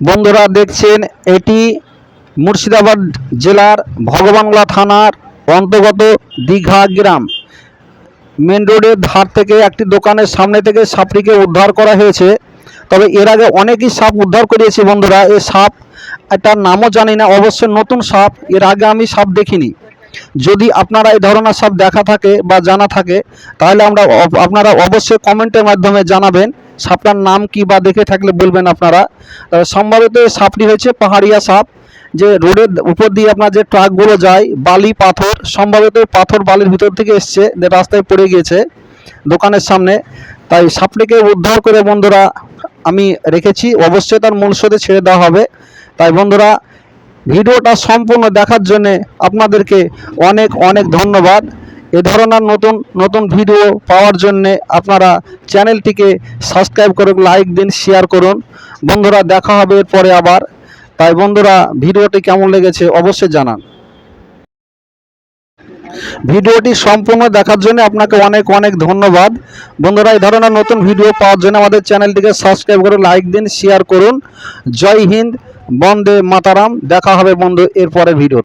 বন্ধুরা দেখছেন, এটি মুর্শিদাবাদ জেলার ভগবাংলা থানার অন্তর্গত দীঘা গ্রাম। মেন রোডের ধার থেকে একটি দোকানের সামনে থেকে সাপটিকে উদ্ধার করা হয়েছে। তবে এর আগে অনেকই সাপ উদ্ধার করিয়েছি বন্ধুরা। এই সাপ, এটার নামও জানি না, অবশ্য নতুন সাপ। এর আগে আমি সাপ দেখিনি। যদি আপনারা এই ধরনের সাপ দেখা থাকে বা জানা থাকে, তাহলে আমরা আপনারা অবশ্যই কমেন্টের মাধ্যমে জানাবেন, সাপটার নাম কি বা দেখে থাকলে বলবেন আপনারা। সম্ভবত সাপটি হয়েছে পাহাড়িয়া সাপ, যে রোডের উপর দিয়ে আপনার যে ট্রাকগুলো যায়, বালি, পাথর, সম্ভবত পাথর বালির ভিতর থেকে এসছে, যে রাস্তায় পড়ে গিয়েছে দোকানের সামনে। তাই সাপটিকে উদ্ধার করে বন্ধুরা, আমি রেখেছি, অবশ্যই তার মূলস্রোতে ছেড়ে দেওয়া হবে। তাই বন্ধুরা ভিডিওটা সম্পূর্ণ দেখার জন্যে আপনাদেরকে অনেক অনেক ধন্যবাদ। এ ধরনের নতুন নতুন ভিডিও পাওয়ার জন্যে আপনারা চ্যানেলটিকে সাবস্ক্রাইব করুন, লাইক দিন, শেয়ার করুন। বন্ধুরা, দেখা হবে এরপরে আবার। তাই বন্ধুরা, ভিডিওটি কেমন লেগেছে অবশ্যই জানান। ভিডিওটি সম্পূর্ণ দেখার জন্য আপনাকে অনেক অনেক ধন্যবাদ। বন্ধুরা, এই ধরনের নতুন ভিডিও পাওয়ার জন্য আমাদের চ্যানেলটিকে সাবস্ক্রাইব করে লাইক দিন শেয়ার করুন। জয় হিন্দ, বন্দে মাতারাম। দেখা হবে বন্ধু এরপরে ভিডিও